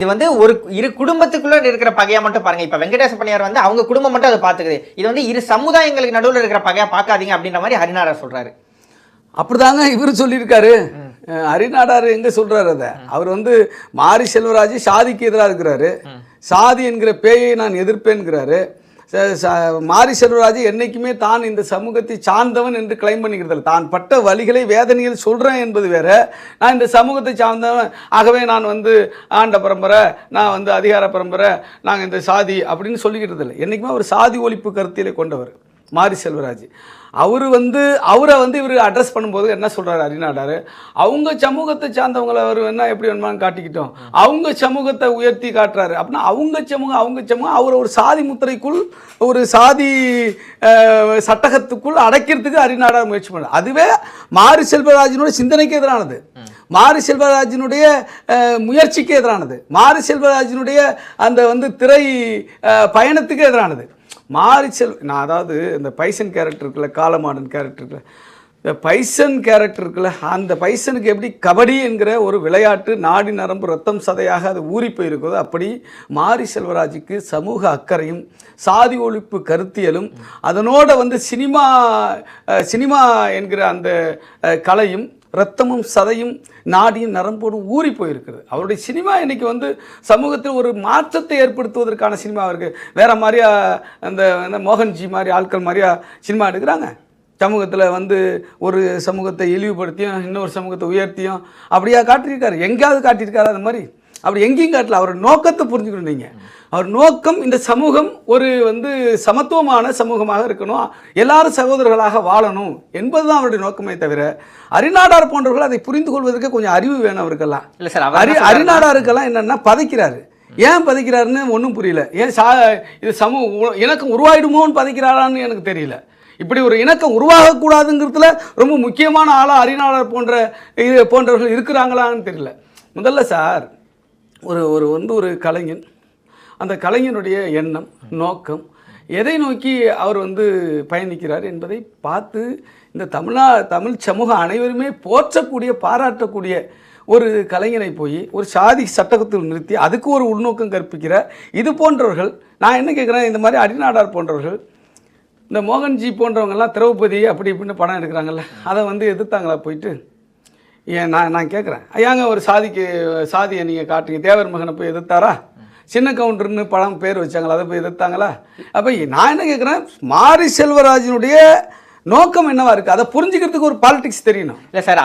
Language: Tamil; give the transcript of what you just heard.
இது வந்து ஒரு இரு குடும்பத்துக்குள்ள இருக்கிற பகையா மட்டும் பாருங்க. இப்ப வெங்கடேச பண்ணியார் வந்து அவங்க குடும்பம் மட்டும் அதை பாத்துக்குது இது வந்து இரு சமுதாயங்களுக்கு நடுவுல இருக்கிற பகையா பார்க்காதீங்க அப்படின்ற மாதிரி ஹரிநாடர் சொல்றாரு. அப்படிதாங்க இவர் சொல்லியிருக்காரு. ஹரிநாடார் எங்க சொல்றாரு அதை? அவர் வந்து மாரி செல்வராஜ் சாதிக்கு எதிராக இருக்கிறாரு. சாதி என்கிற பேயை நான் எதிர்ப்பேன்கிறாரு. மாரி செல்வராஜ் என்றைக்குமே தான் இந்த சமூகத்தை சார்ந்தவன் என்று கிளைம் பண்ணிக்கிறதில்ல தான் பட்ட வழிகளை வேதனையில் சொல்கிறேன் என்பது வேற. நான் இந்த சமூகத்தை சார்ந்தவன். ஆகவே நான் வந்து ஆண்ட பரம்பரை நான் வந்து அதிகார பரம்பரை நாங்கள் இந்த சாதி அப்படின்னு சொல்லிக்கிறது இல்லை. என்றைக்குமே ஒரு சாதி ஒழிப்பு கருத்திலே கொண்டவர். மாரி செல்வராஜ். அவர் வந்து அவரை வந்து இவர் அட்ரஸ் பண்ணும்போது என்ன சொல்றாரு அரிநாடாரு அவங்க சமூகத்தை சார்ந்தவங்களை அவர் என்ன எப்படி வேணுமான்னு காட்டிக்கிட்டோம். அவங்க சமூகத்தை உயர்த்தி காட்டுறாரு. அப்படின்னா அவங்க சமூகம் அவங்க சமூகம் அவர் ஒரு சாதி முத்திரைக்குள் ஒரு சாதி சட்டகத்துக்குள் அடைக்கிறதுக்கு அரிநாடார் முயற்சி பண்ணார். அதுவே மாரி செல்வராஜினுடைய சிந்தனைக்கு எதிரானது. மாரி செல்வராஜினுடைய முயற்சிக்கு எதிரானது. மாரி செல்வராஜினுடைய அந்த வந்து திரை பயணத்துக்கு எதிரானது. மாரி செல் நான் அதாவது இந்த பைசன் கேரக்டர் இருக்குல்ல காலமாடன் கேரக்டர் இருக்குல்ல இந்த பைசன் கேரக்டர் இருக்குல்ல அந்த பைசனுக்கு எப்படி கபடி என்கிற ஒரு விளையாட்டு நாடி நரம்பு ரத்தம் சதையாக அது ஊறி போயிருக்கிறதோ அப்படி மாரி செல்வராஜுக்கு சமூக அக்கறையும் சாதி ஒழிப்பு கருத்தியலும் அதனோட வந்து சினிமா சினிமா என்கிற அந்த கலையும் ரத்தமும் சதையும் நாடியும் நரம்போடும் ஊறி போயிருக்கிறது. அவருடைய சினிமா இன்றைக்கி வந்து சமூகத்தில் ஒரு மாற்றத்தை ஏற்படுத்துவதற்கான சினிமா இருக்குது வேறு மாதிரியா அந்த அந்த மோகன்ஜி மாதிரி ஆட்கள் மாதிரியா சினிமா எடுக்கிறாங்க. சமூகத்தில் வந்து ஒரு சமூகத்தை இழிவுபடுத்தியும் இன்னொரு சமூகத்தை உயர்த்தியும் அப்படியா காட்டியிருக்காரு. எங்கேயாவது காட்டியிருக்காரு அந்த மாதிரி? அப்படி எங்கேயும் காட்டல. அவர் நோக்கத்தை புரிஞ்சுக்கணும் நீங்கள் அவர் நோக்கம் இந்த சமூகம் ஒரு வந்து சமத்துவமான சமூகமாக இருக்கணும். எல்லாரும் சகோதரர்களாக வாழணும் என்பதுதான் அவருடைய நோக்கமே தவிர அரிநாடார் போன்றவர்கள் அதை புரிந்து கொள்வதற்கு கொஞ்சம் அறிவு வேணும் அவருக்கெல்லாம். இல்ல சார் அவர் அரி அரிநாடாருக்கெல்லாம் என்னன்னா பதைக்கிறாரு. ஏன் பதைக்கிறாருன்னு ஒன்றும் புரியல. ஏன் சா இது சமூக உ- இணக்கம் உருவாயிடுமோன்னு பதைக்கிறாரான்னு எனக்கு தெரியல. இப்படி ஒரு இணக்கம் உருவாகக்கூடாதுங்கிறதுல ரொம்ப முக்கியமான ஆளாக அரிநாடார் போன்ற இது போன்றவர்கள் இருக்கிறாங்களான்னு தெரியல. முதல்ல சார் ஒரு ஒரு வந்து ஒரு கலைஞன். அந்த கலைஞனுடைய எண்ணம் நோக்கம் எதை நோக்கி அவர் வந்து பயணிக்கிறார் என்பதை பார்த்து இந்த தமிழா தமிழ் சமூகம் அனைவருமே போற்றக்கூடிய பாராட்டக்கூடிய ஒரு கலைஞனை போய் ஒரு சாதி சட்டகத்தில் நிறுத்தி அதுக்கு ஒரு உள்நோக்கம் கற்பிக்கிற இது போன்றவர்கள் நான் என்ன கேட்குறேன் இந்த மாதிரி அடிநாடார் போன்றவர்கள் இந்த மோகன்ஜி போன்றவங்கெல்லாம் திரௌபதி அப்படி இப்படின்னு படம் எடுக்கிறாங்கல்ல அதை வந்து எதிர்த்தாங்களா போயிட்டு? ஏன் நான் நான் கேட்குறேன் ஐயாங்க ஒரு சாதிக்கு சாதியை நீங்கள் காட்டுங்க தேவர் மகனை போய் எதிர்த்தாரா? சின்ன கவுண்டர்னு படம் பேர் வச்சாங்களா? அதை போய் எதிர்த்தாங்களா? அப்போ நான் என்ன கேட்குறேன் மாரி செல்வராஜனுடைய நோக்கம் என்னவா இருக்குது அதை புரிஞ்சுக்கிறதுக்கு ஒரு பாலிடிக்ஸ் தெரியணும். இல்லை சார்